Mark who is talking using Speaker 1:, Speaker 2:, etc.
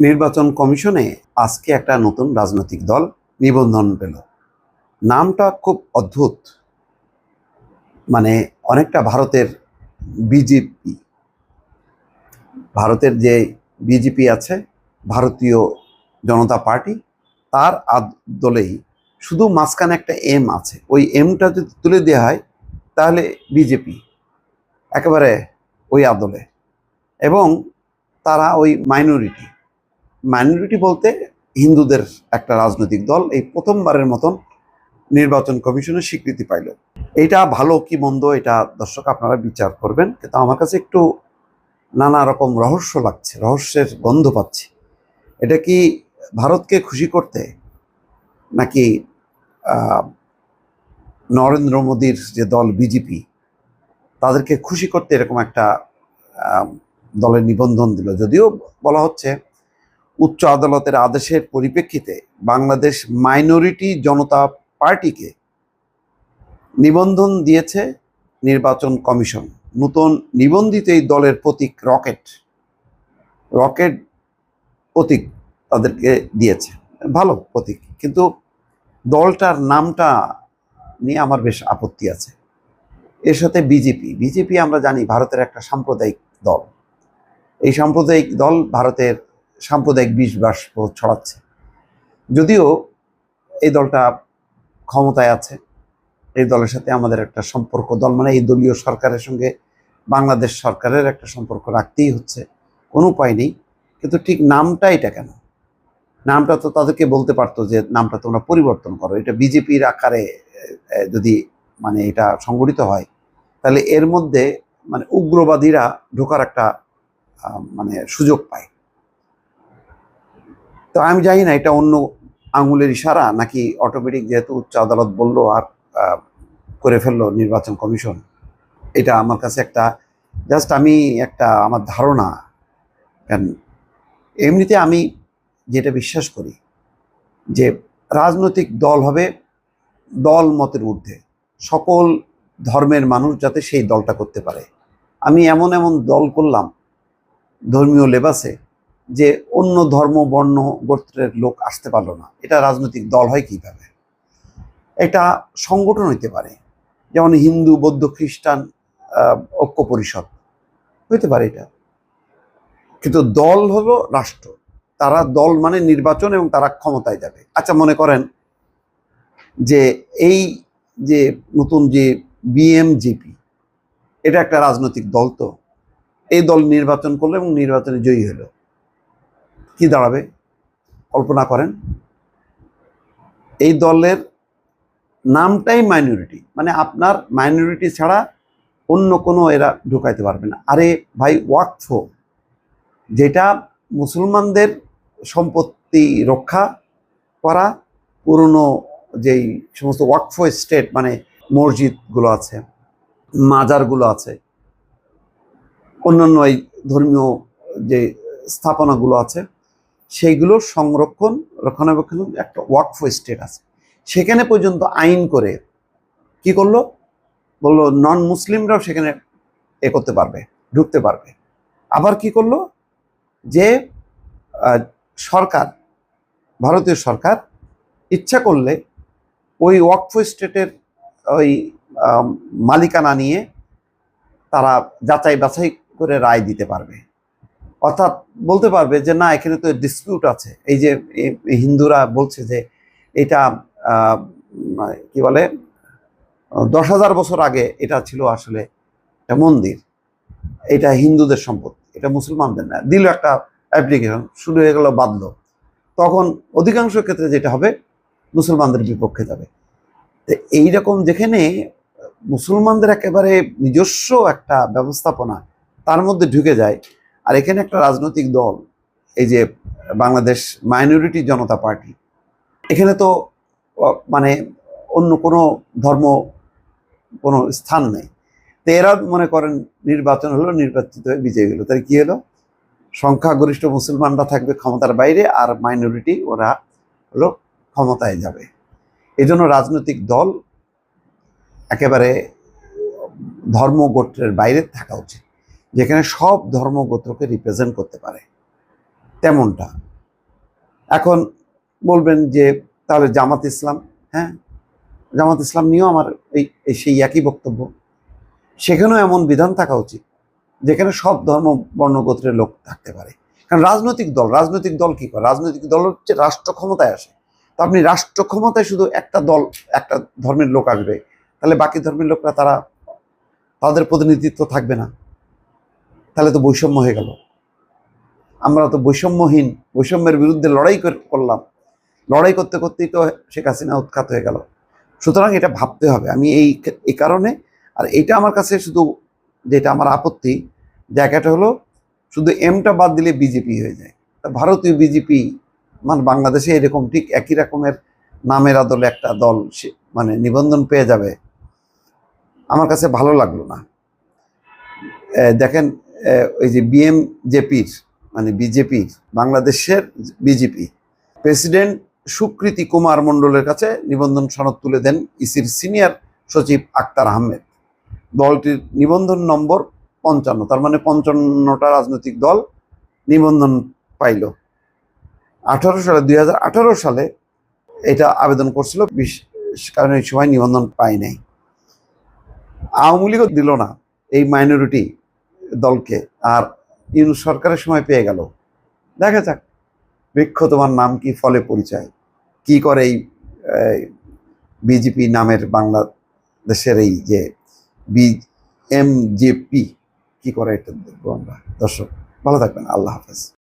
Speaker 1: নির্বাচন কমিশনে আজকে একটা নতুন রাজনৈতিক দল নিবন্ধন পেল। নামটা খুব অদ্ভুত। মানে অনেকটা ভারতের বিজেপি। ভারতের যে বিজেপি আছে, ভারতীয় জনতা পার্টি, তার আদলেই শুধু মাঝখানে একটা এম আছে। ওই এমটা যদি তুলে দেওয়া হয়, তাহলে বিজেপি একেবারে ওই আদলে। এবং তারা ওই মাইনরিটি মাইনরিটি বলতে হিন্দুদের একটা রাজনৈতিক দল, এই প্রথমবারের মতন নির্বাচন কমিশনের স্বীকৃতি পাইল। এটা ভালো কি মন্দ, এটা দর্শক আপনারা বিচার করবেন, কিন্তু আমার কাছে একটু নানা রকম রহস্য লাগছে, রহস্যের গন্ধ পাচ্ছি। এটা কি ভারতকে খুশি করতে, নাকি নরেন্দ্র মোদীর যে দল বিজেপি, তাদেরকে খুশি করতে এরকম একটা দলের নিবন্ধন দিল? যদিও বলা হচ্ছে উচ্চ আদালতের আদেশের পরিপ্রেক্ষিতে বাংলাদেশ মাইনরিটি জনতা পার্টিকে নিবন্ধন দিয়েছে নির্বাচন কমিশন। নতুন নিবন্ধিত এই দলের প্রতীক রকেট। রকেট প্রতীক তাদেরকে দিয়েছে। ভালো প্রতীক। কিন্তু দলটার নামটা নিয়ে আমার বেশ আপত্তি আছে। এর সাথে বিজেপি। বিজেপি আমরা জানি ভারতের একটা সাম্প্রদায়িক দল। এই সাম্প্রদায়িক দল ভারতের সাম্প্রদায়িক বিষ বাষ্প ছড়াচ্ছে। যদিও এই দলটা ক্ষমতায় আছে, এই দলের সাথে আমাদের একটা সম্পর্ক দল মানে এই দলীয় সরকারের সঙ্গে বাংলাদেশ সরকারের একটা সম্পর্ক রাখতেই হচ্ছে, কোনো উপায় নেই। কিন্তু ঠিক নামটা এটা কেন? নামটা তো তাদেরকে বলতে পারতো যে নামটা তোমরা পরিবর্তন করো। এটা বিজেপির আকারে যদি মানে এটা সংগঠিত হয়, তাহলে এর মধ্যে মানে উগ্রবাদীরা ঢোকার একটা মানে সুযোগ পায়। তো আমি জানি না, এটা অন্য আঙুলের ইশারা নাকি অটোমেটিক যেহেতু উচ্চ আদালত বলল আর করে ফেলল নির্বাচন কমিশন। এটা আমার কাছে একটা জাস্ট আমি একটা, আমার ধারণা। কেন এমনিতে আমি যেটা বিশ্বাস করি, যে রাজনৈতিক দল হবে দল মতের ঊর্ধ্বে। সকল ধর্মের মানুষ যাতে সেই দলটা করতে পারে। আমি এমন এমন দল করলাম ধর্মীয় লেবাসে যে অন্য ধর্ম, বর্ণ, গোত্রের লোক আসতে পারল না। এটা রাজনৈতিক দল হয় কীভাবে? এটা সংগঠন হইতে পারে। যেমন হিন্দু, বৌদ্ধ, খ্রিস্টান ঐক্য পরিষদ হইতে পারে এটা। কিন্তু দল হলো রাষ্ট্র। তারা দল মানে নির্বাচন এবং তারা ক্ষমতায় যাবে। আচ্ছা মনে করেন যে এই যে নতুন যে বিএমজিপি, এটা একটা রাজনৈতিক দল তো। এই দল নির্বাচন করল এবং নির্বাচনে জয়ী হলো। কি দাঁড়াবে? কল্পনা করেন। এই দলের নামটাই মাইনরিটি মানে আপনার মাইনরিটি ছাড়া অন্য কোনো এরা ঢুকাইতে পারবে না। আরে ভাই, ওয়াকফ, যেটা মুসলমানদের সম্পত্তি রক্ষা করা, পুরনো যেই সমস্ত ওয়াকফ স্টেট মানে মসজিদগুলো আছে, মাজারগুলো আছে, অন্যান্য এই ধর্মীয় যে স্থাপনাগুলো আছে সেইগুলো সংরক্ষণ, রক্ষণাবেক্ষণ একটা ওয়ার্ক ওয়াকফ স্টেট আছে। সেখানে পর্যন্ত আইন করে কি করল? বলল নন মুসলিমরাও সেখানে এ করতে পারবে, ঢুকতে পারবে। আবার কি করল? যে সরকার, ভারতীয় সরকার ইচ্ছা করলে ওই ওয়াকফ স্টেটের ওই মালিকানা নিয়ে তারা যাচাই বাছাই করে রায় দিতে পারবে। অর্থাৎ বলতে পারবে যে না এখানে তো ডিসপিউট আছে। এই যে হিন্দুরা বলছে যে এটা আহ, কি বলে দশ হাজার বছর আগে এটা ছিল আসলে একটা মন্দির। এটা হিন্দুদের সম্পত্তি এটা মুসলমানদের না। দিল একটা অ্যাপ্লিকেশন শুরু হয়ে গেল বাদলো তখন অধিকাংশ ক্ষেত্রে যেটা হবে মুসলমানদের বিপক্ষে যাবে। তো এইরকম যেখানে মুসলমানদের একেবারে নিজস্ব একটা ব্যবস্থাপনা তার মধ্যে ঢুকে যায় আর এখানে একটা রাজনৈতিক দল, এই যে বাংলাদেশ মাইনরিটি জনতা পার্টি। এখানে তো মানে অন্য কোনো ধর্ম কোনো স্থান নেই। তো এরা মনে করেন নির্বাচন হলো, নির্বাচিত হয়ে বিজয়ী হলো। তাই কি হলো? সংখ্যাগরিষ্ঠ মুসলমানরা থাকবে ক্ষমতার বাইরে আর মাইনরিটি ওরা হলো ক্ষমতায় যাবে। এই জন্য রাজনৈতিক দল একেবারে ধর্ম গোত্রের বাইরে থাকা উচিত। যেখানে সব ধর্মগোত্রকে রিপ্রেজেন্ট করতে পারে। তেমনটা। এখন বলবেন যে, তাহলে জামাত ইসলাম হ্যাঁ? জামাত ইসলাম নিয়েও আমার এই সেই একই বক্তব্য। সেখানেও এমন বিধান থাকা উচিত, যেখানে সব ধর্ম বর্ণগোত্রের লোক থাকতে পারে। কারণ রাজনৈতিক দল রাজনৈতিক দল কী করে? রাজনৈতিক দল হচ্ছে রাষ্ট্র ক্ষমতায় আসে। তো আপনি রাষ্ট্র ক্ষমতায় শুধু একটা দল, একটা ধর্মের লোক আসবে, তাহলে বাকি ধর্মের লোকরা তারা, তাদের প্রতিনিধিত্ব থাকবে না। তাহলে তো বৈষম্য হয়ে গেল। আমরা তো বৈষম্যহীন, বৈষম্যের বিরুদ্ধে লড়াই কর- করলাম। লড়াই করতে করতেই তো শেখ হাসিনা উৎখাত হয়ে গেল। সুতরাং এটা ভাবতে হবে। আমি এই এই কারণে, আর এটা আমার কাছে শুধু যেটা আমার আপত্তি জায়গাটা হলো শুধু এমটা বাদ দিলে বিজেপি হয়ে যায়। ভারতীয় বিজেপি মানে বাংলাদেশে এরকম ঠিক একই রকমের নামের আদলে একটা দল মানে নিবন্ধন পেয়ে যাবে। আমার কাছে ভালো লাগল না। দেখেন ওই যে বিএমজেপির মানে বিজেপির বাংলাদেশের বিজেপি। প্রেসিডেন্ট সুকৃতি কুমার মণ্ডলের কাছে নিবন্ধন সনদ তুলে দেন ইসির সিনিয়র সচিব আক্তার আহমেদ। দলটির নিবন্ধন নম্বর পঞ্চান্ন, তার মানে পঞ্চান্নটা রাজনৈতিক দল নিবন্ধন পাইল। আঠারো সালে, দুই হাজার আঠারো সালে এটা আবেদন করছিল বিশেষ কারণে এই সময় নিবন্ধন পাই নাই। আওয়ামী লীগও দিল না এই মাইনরিটি দলকে আর ইউনুস সরকারের সময় পেয়ে গেল। দেখা যাক, বৃক্ষ তোমার নাম কি, ফলে পরিচয়। কি করে এই বিজেপি নামের বাংলাদেশের এই যে বি এম জে পি, কী করে এটা দেখব আমরা? দর্শক, ভালো থাকবেন, আল্লাহ হাফেজ।